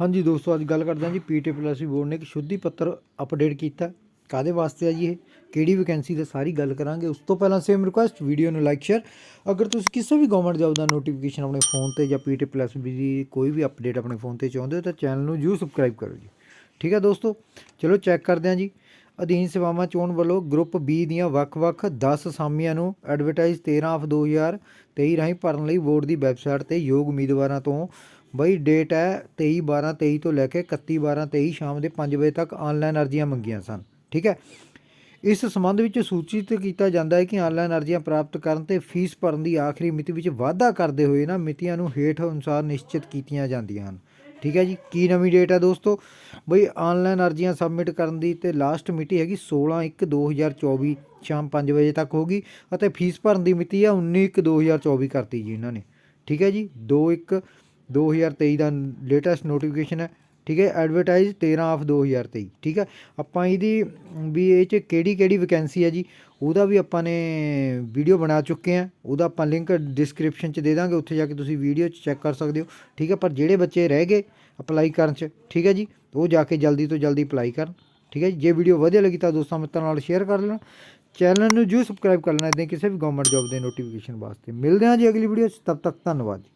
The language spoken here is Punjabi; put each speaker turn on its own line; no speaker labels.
ਹਾਂਜੀ ਦੋਸਤੋ, ਅੱਜ ਗੱਲ ਕਰਦੇ ਹਾਂ ਜੀ ਪੀਟੀ ਪਲੱਸ ਬੋਰਡ ਨੇ ਇੱਕ ਸ਼ੁੱਧੀ ਪੱਤਰ ਅਪਡੇਟ ਕੀਤਾ। ਕਾਦੇ ਵਾਸਤੇ ਆ ਜੀ ਇਹ? ਕਿਹੜੀ ਵੈਕੈਂਸੀ ਦਾ ਸਾਰੀ ਗੱਲ ਕਰਾਂਗੇ। ਉਸ ਤੋਂ ਪਹਿਲਾਂ ਸੇਮ ਰਿਕੁਐਸਟ ਵੀਡੀਓ ਨੂੰ ਲਾਈਕ ਸ਼ੇਅਰ ਅਗਰ ਤੁਸੀਂ ਕਿਸੇ ਵੀ ਗਵਰਨਮੈਂਟ ਜੌਬ ਦਾ ਨੋਟੀਫਿਕੇਸ਼ਨ ਆਪਣੇ ਫੋਨ ਤੇ ਜਾਂ ਪੀਟੀ ਪਲੱਸ ਦੀ ਕੋਈ ਵੀ ਅਪਡੇਟ ਆਪਣੇ ਫੋਨ ਤੇ ਚਾਹੁੰਦੇ ਹੋ ਤਾਂ ਚੈਨਲ ਨੂੰ ਜਰੂਰ ਸਬਸਕ੍ਰਾਈਬ ਕਰੋ ਜੀ। ਠੀਕ ਹੈ ਦੋਸਤੋ? ਚਲੋ ਚੈੱਕ ਕਰਦੇ ਹਾਂ ਜੀ। ਅਧੀਨ ਸੇਵਾਵਾਂ ਚੋਣ ਵੱਲੋਂ ਗਰੁੱਪ ਬੀ ਦੀਆਂ ਵੱਖ-ਵੱਖ 10 ਅਸਾਮੀਆਂ ਨੂੰ ਐਡਵਰਟਾਈਜ਼ 13 ਆਫ 2023 ਰਾਹੀਂ ਭਰਨ ਲਈ ਬੋਰਡ ਦੀ ਵੈਬਸਾਈਟ ਤੇ ਯੋਗ ਉਮੀਦਵਾਰਾਂ ਤੋਂ ਬਈ ਡੇਟ ਹੈ 23 12 23 ਤੋਂ ਲੈ ਕੇ 31 12 23 ਸ਼ਾਮ ਦੇ 5 ਵਜੇ ਤੱਕ ਆਨਲਾਈਨ ਅਰਜ਼ੀਆਂ ਮੰਗੀਆਂ ਸਨ, ਠੀਕ ਹੈ? ਇਸ ਸੰਬੰਧ ਵਿੱਚ ਸੂਚਿਤ ਕੀਤਾ ਜਾਂਦਾ ਹੈ ਕਿ ਆਨਲਾਈਨ ਅਰਜ਼ੀਆਂ ਪ੍ਰਾਪਤ ਕਰਨ ਤੇ ਫੀਸ ਭਰਨ ਦੀ ਆਖਰੀ ਮਿਤੀ ਵਿੱਚ ਵਾਧਾ ਕਰਦੇ ਹੋਏ ਨਾ ਮਿਤੀਆਂ ਨੂੰ ਹੇਠ ਅਨੁਸਾਰ ਨਿਸ਼ਚਿਤ ਕੀਤੀਆਂ ਜਾਂਦੀਆਂ ਹਨ, ਠੀਕ ਹੈ ਜੀ? ਕੀ ਨਵੀਂ ਡੇਟ ਹੈ ਦੋਸਤੋ? ਬਈ ਆਨਲਾਈਨ ਅਰਜ਼ੀਆਂ ਸਬਮਿਟ ਕਰਨ ਦੀ ਤੇ ਲਾਸਟ ਮਿਤੀ ਹੈਗੀ 16 1 2024 ਸ਼ਾਮ 5 ਵਜੇ ਤੱਕ ਹੋਗੀ ਅਤੇ ਫੀਸ ਭਰਨ ਦੀ ਮਿਤੀ ਆ 19 1 2024 ਕਰਤੀ ਜੀ ਇਹਨਾਂ ਨੇ, ਠੀਕ ਹੈ ਜੀ? 2 1 2023 ਦਾ ਲੇਟੈਸਟ ਨੋਟੀਫਿਕੇਸ਼ਨ ਹੈ, ਠੀਕ ਹੈ? ਐਡਵਰਟਾਈਜ਼ 13 ਆਫ 2023 ਠੀਕ ਹੈ? ਆਪਾਂ ਇਹਦੀ, ਵੀ ਇਹ ਚ ਕਿਹੜੀ ਕਿਹੜੀ ਵੈਕੈਂਸੀ ਹੈ ਜੀ? ਉਹਦਾ ਵੀ ਆਪਾਂ ਨੇ ਵੀਡੀਓ ਬਣਾ ਚੁੱਕੇ ਆ ਉਹਦਾ ਆਪਾਂ ਲਿੰਕ ਡਿਸਕ੍ਰਿਪਸ਼ਨ ਚ ਦੇ ਦਾਂਗੇ, ਉੱਥੇ ਜਾ ਕੇ ਤੁਸੀਂ ਵੀਡੀਓ ਚ ਚੈੱਕ ਕਰ ਸਕਦੇ ਹੋ, ਠੀਕ ਹੈ? ਪਰ ਜਿਹੜੇ ਬੱਚੇ ਰਹਿ ਗਏ ਅਪਲਾਈ ਕਰਨ ਚ, ਠੀਕ ਹੈ ਜੀ? ਉਹ ਜਾ ਕੇ ਜਲਦੀ ਤੋਂ ਜਲਦੀ ਅਪਲਾਈ ਕਰਨ, ਠੀਕ ਹੈ ਜੀ? ਜੇ ਵੀਡੀਓ ਵਧੀਆ ਲੱਗੀ ਤਾਂ ਦੋਸਤਾਂ ਮਿੱਤਰਾਂ ਨਾਲ ਸ਼ੇਅਰ ਕਰ ਲੈਣਾ। ਚੈਨਲ ਨੂੰ ਜਰੂਰ ਸਬਸਕ੍ਰਾਈਬ ਕਰ ਲੈਣਾ ਇਦਾਂ ਕਿਸੇ ਵੀ ਗਵਰਨਮੈਂਟ ਜੌਬ ਦੇ ਨੋਟੀਫਿਕੇਸ਼ਨ ਵਾਸਤੇ। ਮਿਲਦੇ ਹਾਂ ਜੀ ਅਗਲੀ ਵੀਡੀਓ 'ਚ ਤਬ ਤੱਕ ਧੰਨਵਾਦ ਜੀ।